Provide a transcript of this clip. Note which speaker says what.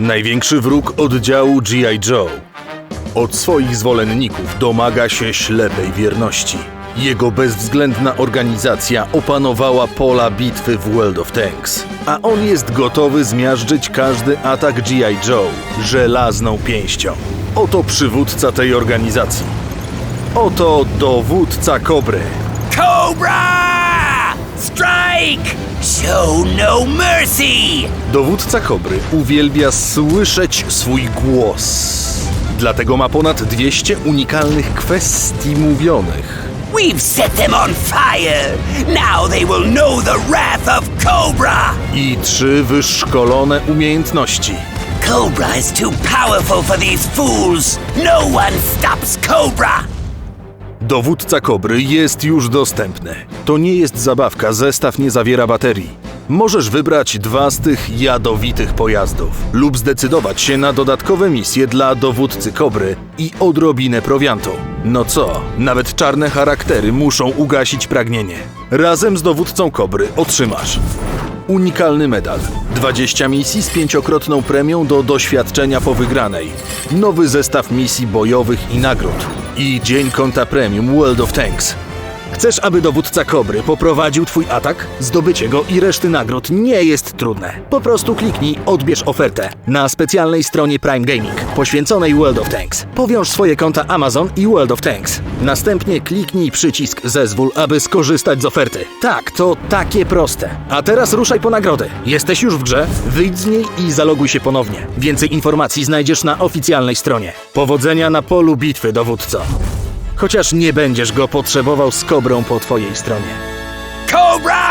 Speaker 1: Największy wróg oddziału G.I. Joe. Od swoich zwolenników domaga się ślepej wierności. Jego bezwzględna organizacja opanowała pola bitwy w World of Tanks, a on jest gotowy zmiażdżyć każdy atak G.I. Joe żelazną pięścią. Oto przywódca tej organizacji. Oto dowódca Kobry.
Speaker 2: Cobra! Strike! Show no mercy!
Speaker 1: Dowódca Kobry uwielbia słyszeć swój głos. Dlatego ma ponad 200 unikalnych kwestii mówionych.
Speaker 2: We've set them on fire! Now they will know the wrath of Cobra!
Speaker 1: i trzy wyszkolone umiejętności.
Speaker 2: Cobra is too powerful for these fools! No one stops Cobra!
Speaker 1: Dowódca Kobry jest już dostępny. To nie jest zabawka, zestaw nie zawiera baterii. Możesz wybrać dwa z tych jadowitych pojazdów lub zdecydować się na dodatkowe misje dla dowódcy Kobry i odrobinę prowiantu. No co, nawet czarne charaktery muszą ugasić pragnienie. Razem z dowódcą Kobry otrzymasz Unikalny medal. 20 misji z pięciokrotną premią do doświadczenia po wygranej. Nowy zestaw misji bojowych i nagród. I dzień konta premium World of Tanks. Chcesz, aby dowódca Kobry poprowadził twój atak? Zdobycie go i reszty nagród nie jest trudne. Po prostu kliknij Odbierz ofertę na specjalnej stronie Prime Gaming poświęconej World of Tanks. Powiąż swoje konta Amazon i World of Tanks. Następnie kliknij przycisk Zezwól, aby skorzystać z oferty. Tak, to takie proste. A teraz ruszaj po nagrody. Jesteś już w grze? Wyjdź z niej i zaloguj się ponownie. Więcej informacji znajdziesz na oficjalnej stronie. Powodzenia na polu bitwy, dowódco. Chociaż nie będziesz go potrzebował z kobrą po twojej stronie.
Speaker 2: Cobra!